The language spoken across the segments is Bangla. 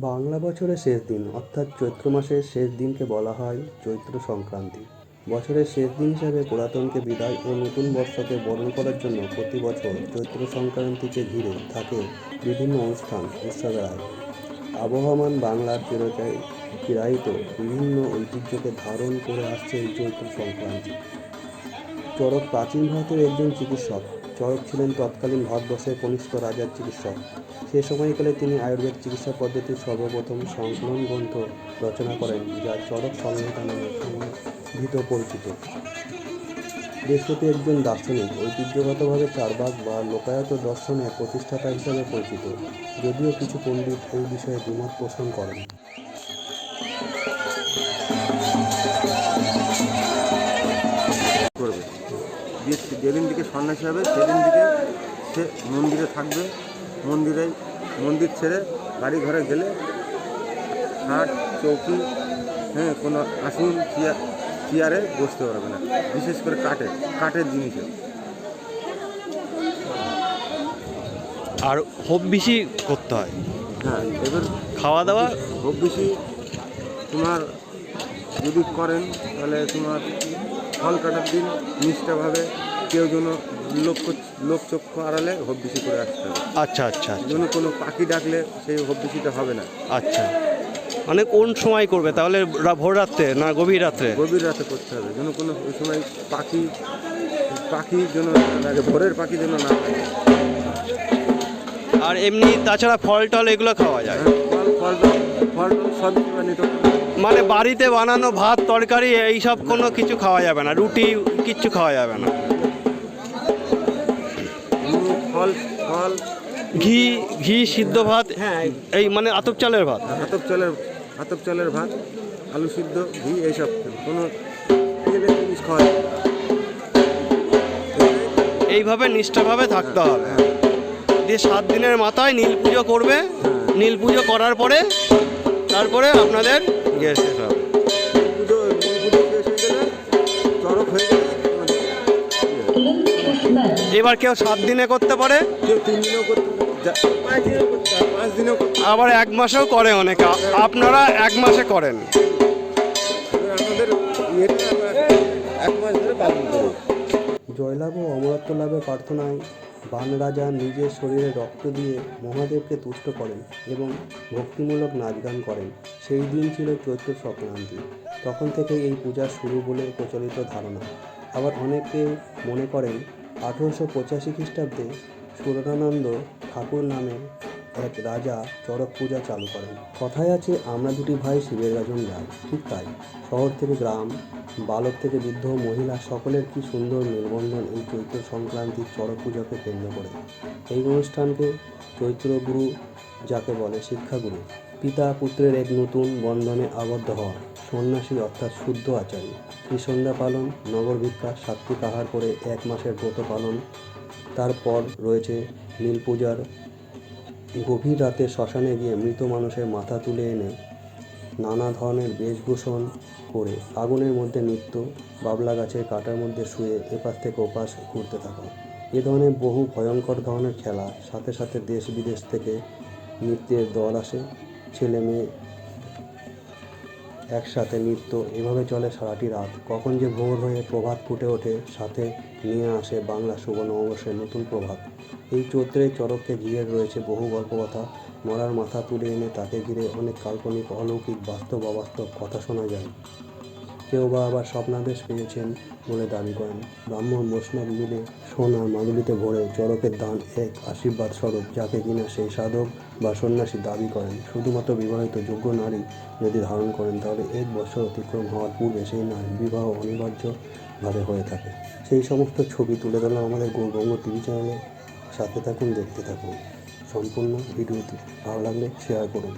বাংলা বছরের শেষ দিন, অর্থাৎ চৈত্র মাসের শেষ দিনকে বলা হয় চৈত্র সংক্রান্তি। বছরের শেষ দিন হিসাবে পুরাতনকে বিদায় ও নতুন বর্ষকে বরণ করার জন্য প্রতি বছর চৈত্র সংক্রান্তিকে ঘিরে থাকে বিভিন্ন অনুষ্ঠান, উৎসবের আয়োজন। আবহমান বাংলার চিরচাই চিরায়িত বিভিন্ন ঐতিহ্যকে ধারণ করে আসছে এই চৈত্র সংক্রান্তি। চরক প্রাচীন ভারতের একজন চিকিৎসক চরক ছিলেন তৎকালীন ভারতবর্ষের কনিষ্ঠ রাজার চিকিৎসক। সে সময়কালে তিনি আয়ুর্বেদ চিকিৎসা পদ্ধতির সর্বপ্রথম সংকলন গ্রন্থ রচনা করেন, যা চরক সংহিতা নামে সংবিধিত পরিচিত। দেশপ্রতি একজন দার্শনিক ঐতিহ্যগতভাবে চারবাগ বা লোকায়ত দর্শনের প্রতিষ্ঠাতা হিসাবে পরিচিত, যদিও কিছু পণ্ডিত এই বিষয়ে দ্বিমত পোষণ করেন। যে যেদিন দিকে সন্ন্যাসী হবে সেদিন দিকে সে মন্দিরে থাকবে। মন্দিরে মন্দির ছেড়ে বাড়ি ঘরে গেলে খাট চৌকি হ্যাঁ কোনো আসুন চেয়ার চেয়ারে বসতে পারবে না। বিশেষ করে কাঠের কাঠের জিনিসে। আর খুব বেশি করতে হয়। হ্যাঁ এবার খাওয়া দাওয়া? খুব বেশি তোমার যদি করেন তাহলে তোমার ফল কাটার দিন নিষ্ঠাভাবে কেউ যেন লোক লোকচক্ষু আড়ালে হোপ বেশি করে আসতে হবে। আচ্ছা আচ্ছা যেন কোনো পাখি ডাকলে সেই হোপ বেশিটা হবে না। আচ্ছা। মানে কোন সময় করবে? তাহলে ভোর রাত্রে না গভীর রাত্রে? গভীর রাতে করতে হবে। যেন কোনো ওই সময় পাখি পাখি যেন লাগে ভোরের পাখি যেন না লাগে। আর এমনি তাছাড়া ফল টল এগুলো খাওয়া যায়? হ্যাঁ, ফল ফল ফল সব। মানে বাড়িতে বানানো ভাত তরকারি এইসব কোনো কিছু খাওয়া যাবে না? রুটি কিচ্ছু খাওয়া যাবে না? ফল ঘি ঘি সিদ্ধ ভাত হ্যাঁ এই মানে আতপ চালের ভাত। হাতপ চালের হাতপ চালের ভাত আলু সিদ্ধ ঘি এইসব। কোনো জিনিস খাওয়া এইভাবে নিষ্ঠাভাবে থাকতে হবে। দিয়ে সাত দিনের মাথায় নীল পুজো করবে নীল পুজো করার পরে তারপরে আপনাদের শেষ হবে এবার কেউ সাত দিনে করতে পারে? কেউ তিন দিনেও করতে। আবার এক মাসেও করে অনেকে। আপনারা এক মাসে করেন। জয়লাভ ও অমরত্ব লাভের প্রার্থনায় বান রাজা নিজের শরীরে রক্ত দিয়ে মহাদেবকে তুষ্ট করেন এবং ভক্তিমূলক নাচ গান করেন। সেই দিন ছিল চৈত্র সংক্রান্তি। তখন থেকে এই পূজা শুরু বলে প্রচলিত ধারণা। আবার অনেকে মনে করেন আঠেরোশো পঁচাশি খ্রিস্টাব্দে সুরানন্দ ঠাকুর নামে এক রাজা চড়ক পূজা চালু করেন। কথায় আছে, আমরা দুটি ভাই শিবের রাজন যাই। ঠিক তাই। শহর থেকে গ্রাম, বালক থেকে বৃদ্ধ মহিলা সকলের কি সুন্দর মেলবন্ধন এই চৈত্র সংক্রান্তির চড়ক পূজাকে কেন্দ্র করে? এই অনুষ্ঠানকে চৈত্রগুরু যাকে বলে শিক্ষাগুরু। পিতা পুত্রের এক নতুন বন্ধনে আবদ্ধ হওয়া সন্ন্যাসী অর্থাৎ শুদ্ধ আচারী। ত্রিসন্ধ্যা পালন, নগর ভিক্ষা, সাত্বিক আহার করে এক মাসের ব্রত পালন। তারপর রয়েছে নীল পূজার। গভীর রাতে শ্মশানে গিয়ে মৃত মানুষের মাথা তুলে এনে নানা ধরনের বেশভূষণ করে আগুনের মধ্যে নৃত্য বাবলা গাছের কাটার মধ্যে শুয়ে এপাশ থেকে ওপাশ ঘুরতে থাকা। এ ধরনের বহু ভয়ঙ্কর ধরনের খেলা, সাথে সাথে দেশ বিদেশ থেকে নৃত্যের দল আসে। ছেলে মেয়ে একসাথে নৃত্য এভাবে চলে সারাটি রাত। কখন যে ভোর হয়ে প্রভাত ফুটে ওঠে, সাথে নিয়ে আসে বাংলা সুবর্ণ অবশ্যই নতুন প্রভাত। এই চৈত্রের চরককে ঘিরে রয়েছে বহু গল্প কথা মরার মাথা তুলে এনে তাকে ঘিরে অনেক কাল্পনিক, অলৌকিক, বাস্তব, অবাস্তব কথা শোনা যায়। কেউ বা আবার স্বপ্নাদেশ পেয়েছেন বলে দাবি করেন। ব্রাহ্মণ, বৈষ্ণব মিলে সোনার মাদুলিতে ভরে চরকের দান এক আশীর্বাদ স্বরূপ, যাকে কিনা সেই সাধক বা সন্ন্যাসী দাবি করেন, শুধুমাত্র বিবাহিত যোগ্য নারী যদি ধারণ করেন, তাহলে এক বছর অতিক্রম হওয়ার পূর্বে সেই নারী বিবাহ অনিবার্যভাবে হয়ে থাকে। সেই সমস্ত ছবি তুলে ধরলাম আমাদের গৌরবঙ্গ টিভি চ্যানেলে। সাথে থাকুন, দেখতে থাকুন। সম্পূর্ণ ভিডিওটি ভালো লাগলে শেয়ার করুন।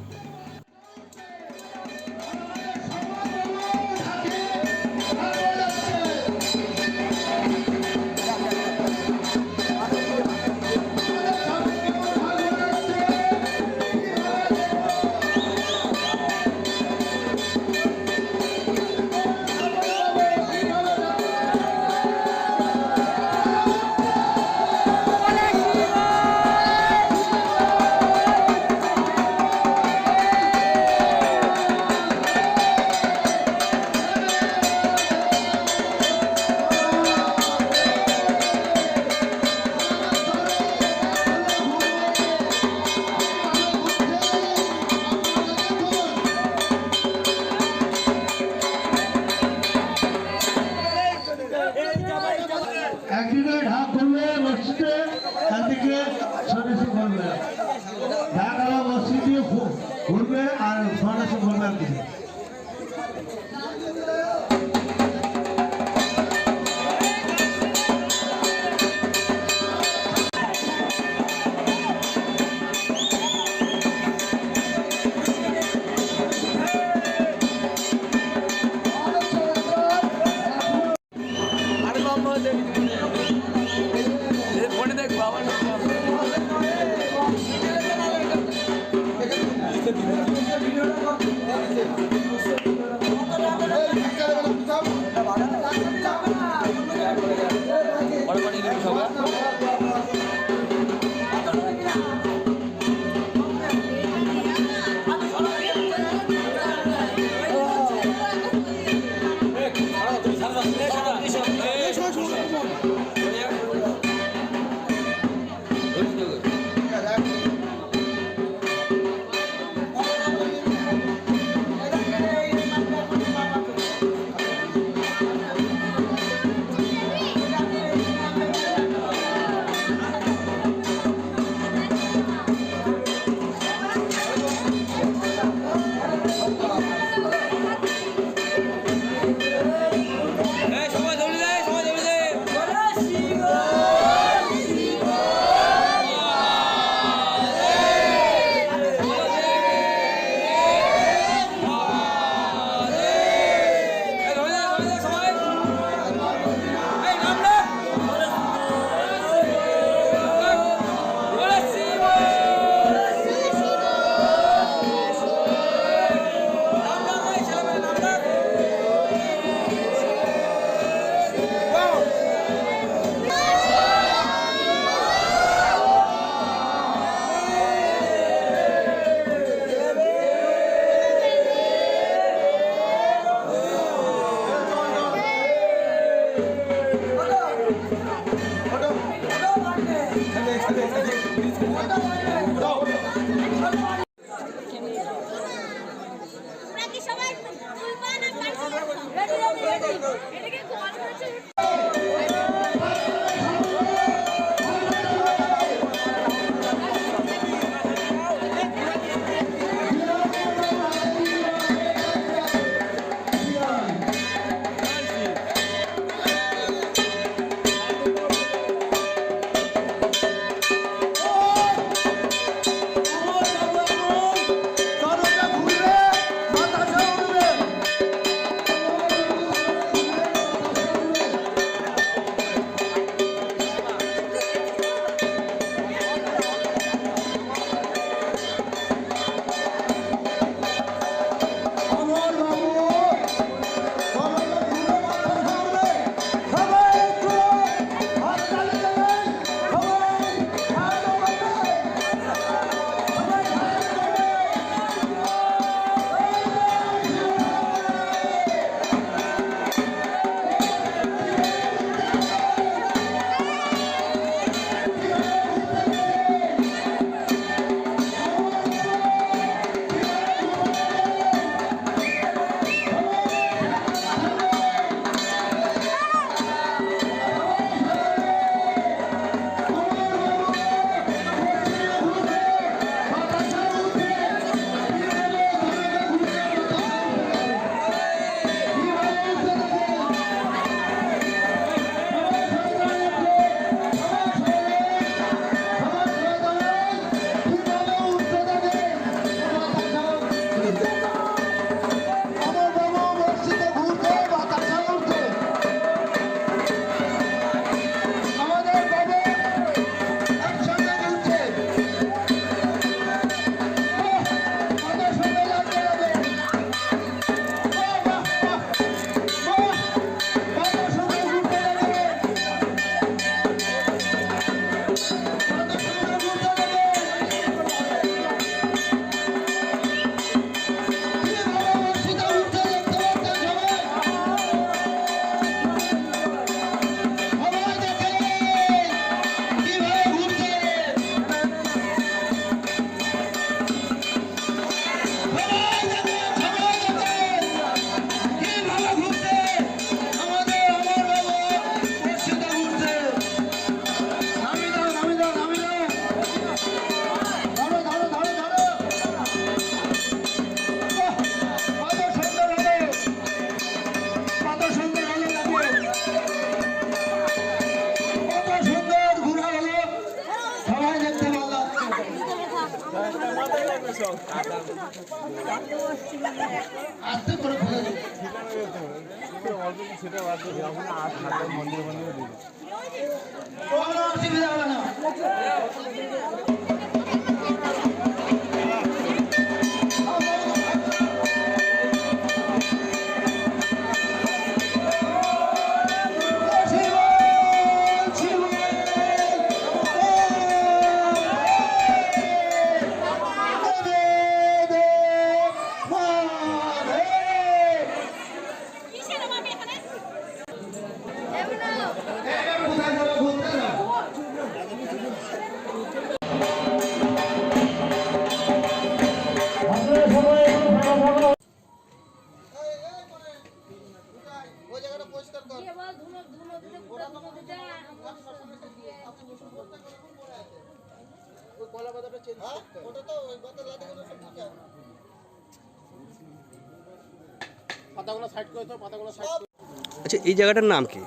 জায়গাটার নাম কি?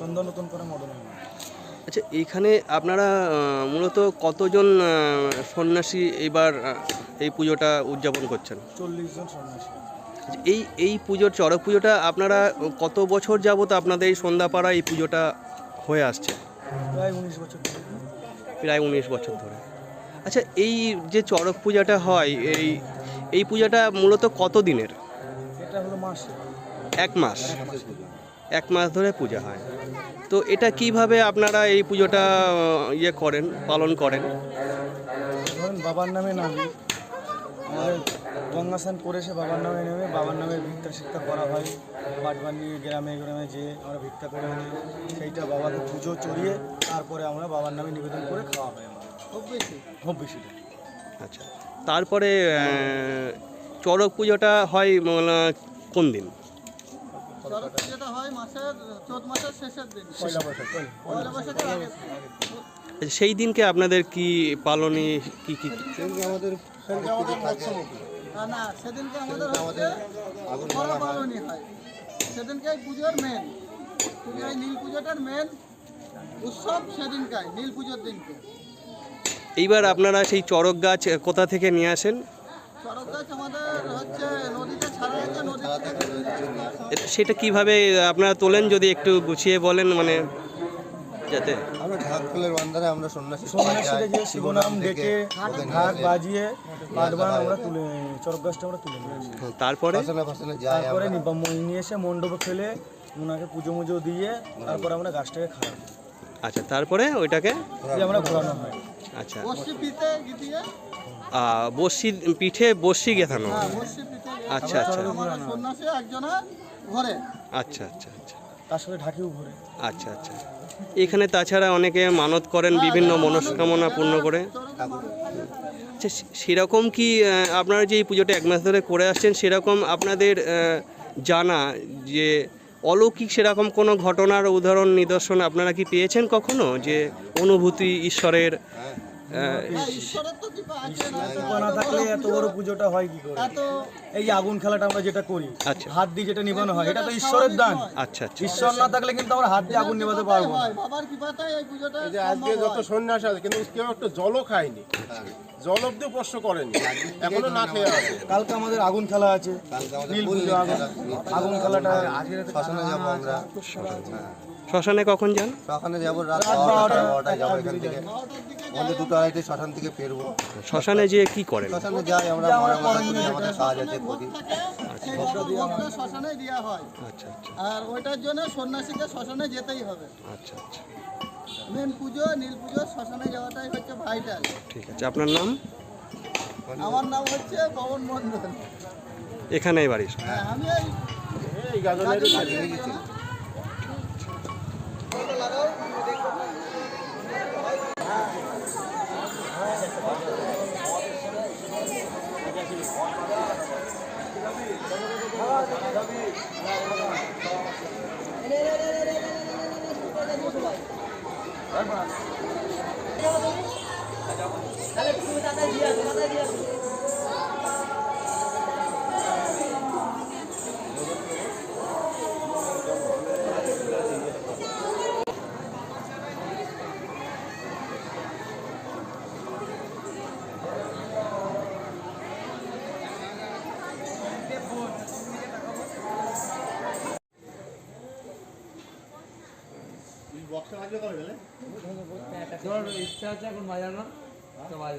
সন্ধ্যা নতুন করে মদন আচ্ছা এইখানে আপনারা মূলত কতজন সন্ন্যাসী এবার এই পুজোটা উদযাপন করছেন? চল্লিশ জন সন্ন্যাসী। আচ্ছা, এই এই পুজোর চড়ক পুজোটা আপনারা কত বছর যাবত আপনাদের এই সন্ধ্যাপাড়া এই পুজোটা হয়ে আসছে? প্রায় উনিশ বছর ধরে। প্রায় উনিশ বছর ধরে। আচ্ছা এই যে চড়ক পূজাটা হয় এই এই পূজাটা মূলত কত দিনের? এটা হলো মাসে। এক মাস। এক মাস ধরে পূজা হয়। তো এটা কীভাবে আপনারা এই পুজোটা ইয়ে করেন পালন করেন? ধরেন বাবার নামে নামি আমাদের গঙ্গা স্নান করে এসে বাবার নামে নেমে বাবার নামে ভিক্ষা শিক্ষা করা হয়। বাটবার নিয়ে গ্রামে গ্রামে যেয়ে আমরা ভিক্ষা করে আনি সেইটা বাবাকে পুজো চড়িয়ে তারপরে আমরা বাবার নামে নিবেদন করে খাওয়া হয় আমার। খুব বেশি? খুব বেশি। আচ্ছা। তারপরে চড়ক পুজোটা হয় মানে কোন দিন? চড়ক পুজোটা হয় মাসের চোদ্দ মাসের শেষের দিন। পয়লা বৈশাখ। পয়লা বৈশাখের আগে সেই দিনকে আপনাদের কি পালনে কি কি? না, না সেদিনকে আমাদের হচ্ছে বড় পালনই হয়। সেদিনকে পুজোর মেন পুজো নীল পুজোটার মেন উৎসব সেদিনকায় নীল পুজোর দিনকে। এইবার আপনারা সেই চড়ক গাছ কোথা থেকে নিয়ে আসেন? চড়ক গাছ আমাদের হচ্ছে নদীতে ছাড়া আছে নদী থেকে এ- সেটা কীভাবে আপনারা তোলেন যদি একটু গুছিয়ে বলেন মানে যাতে। আমরা ঝাঁকফুলের বান্ধারে আমরা সন্ন্যাসী সন্ন্যাসীরা যে শিবনাম ডেকে ঢাক বাজিয়ে বাদবান আমরা তুলে চরক গাছটা আমরা তুলে তারপরে? তারপরে মই নিয়ে এসে মণ্ডপে ফেলে ওনাকে পুজো মুজো দিয়ে তারপরে আমরা গাছটাকে খাওয়াই আচ্ছা তারপরে ওইটাকে? আমরা ঘোরানো হয়। আচ্ছা। বসি পিতে গিয়ে? আহ, বসি পিঠে বসি গেথানো হ্যাঁ। আচ্ছা আচ্ছা। আচ্ছা আচ্ছা আচ্ছা। তার সাথে ঢাকিও ঘুরে। আচ্ছা আচ্ছা। এখানে তাছাড়া অনেকে মানত করেন বিভিন্ন মনস্কামনা পূর্ণ করে। আচ্ছা সেরকম কি আপনারা যে এই পুজোটা এক মাস ধরে করে আসছেন সেরকম আপনাদের জানা যে অলৌকিক সেরকম কোনো ঘটনার উদাহরণ নিদর্শন আপনারা কি পেয়েছেন কখনো? যে অনুভূতি ঈশ্বরের না থাকলে এত বড় পুজোটা হয় কি করে এই যে আগুন খেলাটা আমরা যেটা করি। হাত দিয়ে যেটা নিবানো হয় এটা তো ঈশ্বরের দান আচ্ছা ঈশ্বর না থাকলে কিন্তু আমরা হাত দিয়ে আগুন নিভাতে পারব না বাবার কৃপাতেই এই পুজোটা আজকে যত সন্ন্যাস আছে। কিন্তু কেউ একটু জলও খায়নি জল অব্দি প্রশ্ন করেনি এখনও না খেয়ে আছে কালকে আমাদের আগুন খেলা আছে। আগুন আগুন খেলাটা শ্মশানে যাব আমরা। শ্মশানে কখন যান? শ্মশানে যাব রাত বারোটা বারোটা, বারোটায় যাব এখান থেকে। আমাদের দুটো আড়াইটে শ্মশান থেকে ফিরবো। শ্মশানে যেয়ে কি করেন? শ্মশানে যাই আমরা মরা মরা করি আমাদের কাজ আছে করি শ্মশানে দেওয়া হয় আচ্ছা আচ্ছা। আর ওইটার জন্য সন্ন্যাসীকে শ্মশানে যেতেই হবে। আচ্ছা আচ্ছা। মেন পুজো নীল পুজো শ্মশানে যাওয়াটাই হচ্ছে ভাইটাল ঠিক আছে আপনার নাম? আমার নাম হচ্ছে পবন মন্ডল এখানেই বাড়ি হ্যাঁ আমি এই এই গাজনের তাহলে তুমি দাদা দিয়ে আসো দাদা দিয়ে আসো আপনার বাড়ি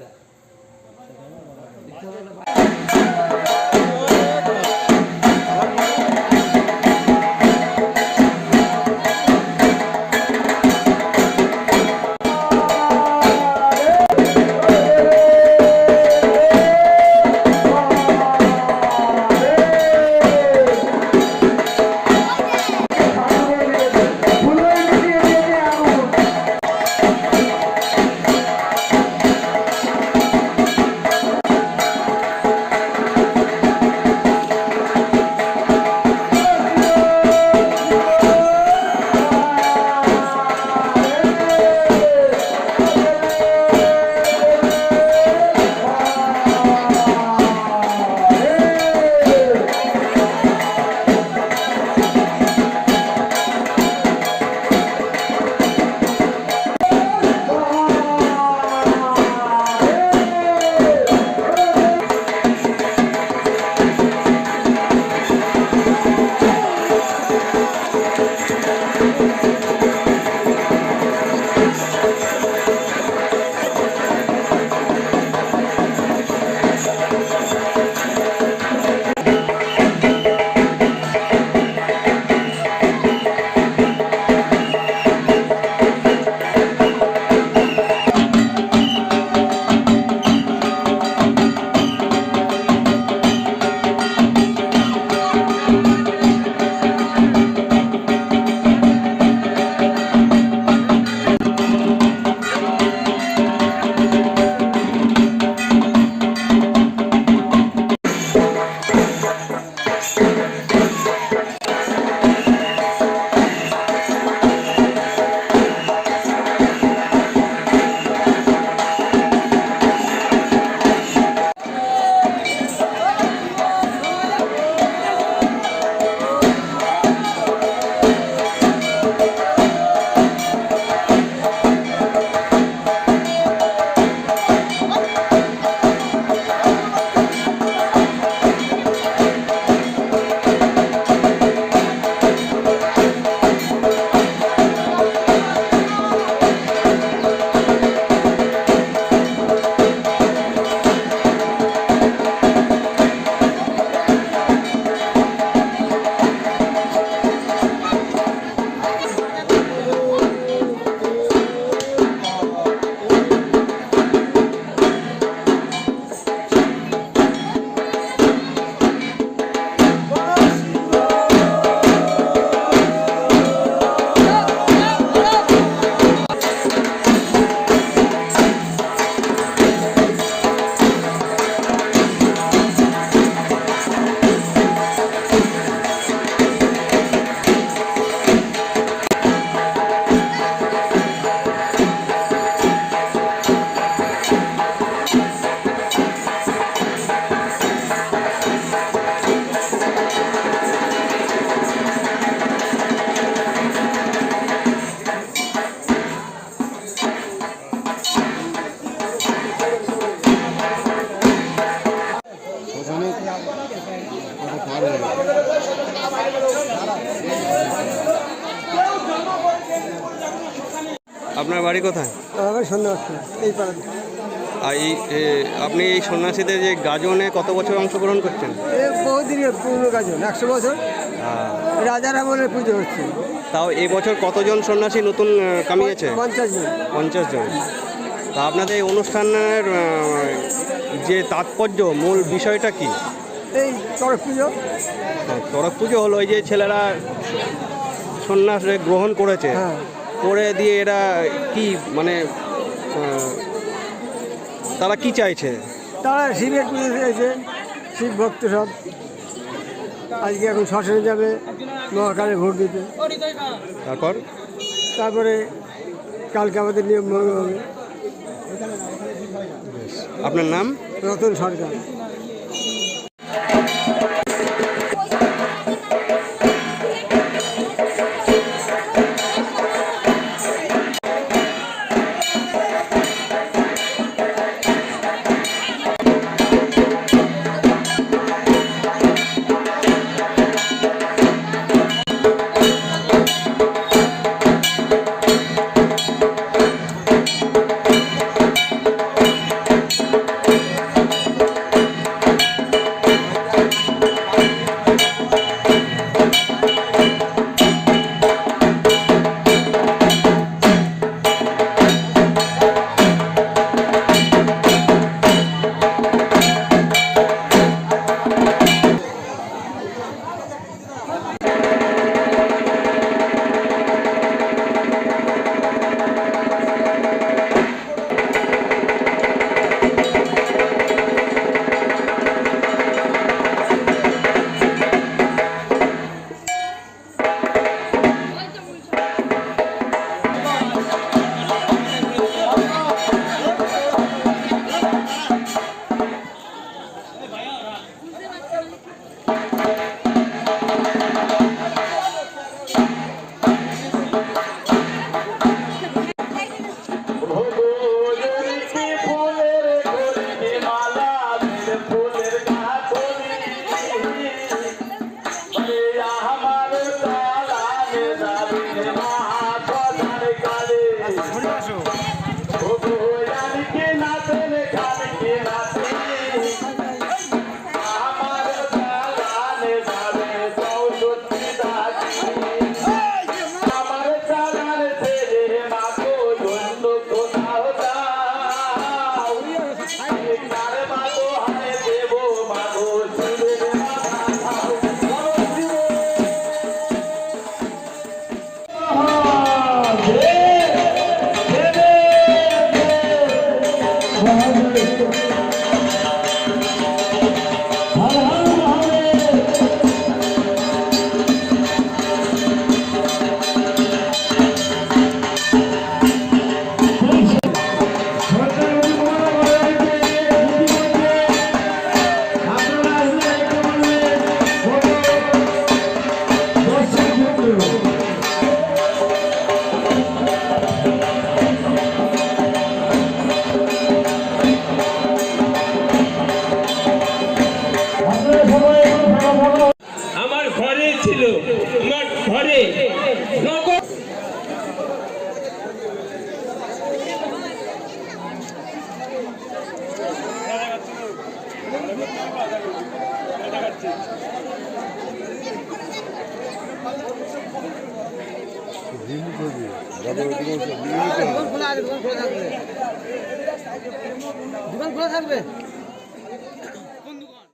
কোথায়? আমার সন্ধ্যা এই পাড়াতে। আর এই এ, আপনি এই সন্ন্যাসীদের যে গাজনে কত বছর অংশগ্রহণ করছেন? এ বহুদিনের পুরনো কাজ একশো বছর। রাজার আমলের পুজো হচ্ছে। তাও এবছর কতজন সন্ন্যাসী নতুন কামিয়েছে? পঞ্চাশ জন। পঞ্চাশ জন। তা আপনাদের এই অনুষ্ঠানের যে তাৎপর্য মূল বিষয়টা কি? এই চড়ক পুজো। চড়ক পুজো হলো ওই যে ছেলেরা সন্ন্যাস গ্রহণ করেছে। হ্যাঁ। করে দিয়ে এরা কি মানে তারা কি চাইছে? তারা শিবের পুজো দিয়েছে শিব ভক্ত সব। আজকে এখন শ্মশানে যাবে মহাকালে ভোট দিতে। তারপর? তারপরে কালকে আমাদের নিয়ম ভঙ্গ হবে। আপনার নাম? রতন সরকার।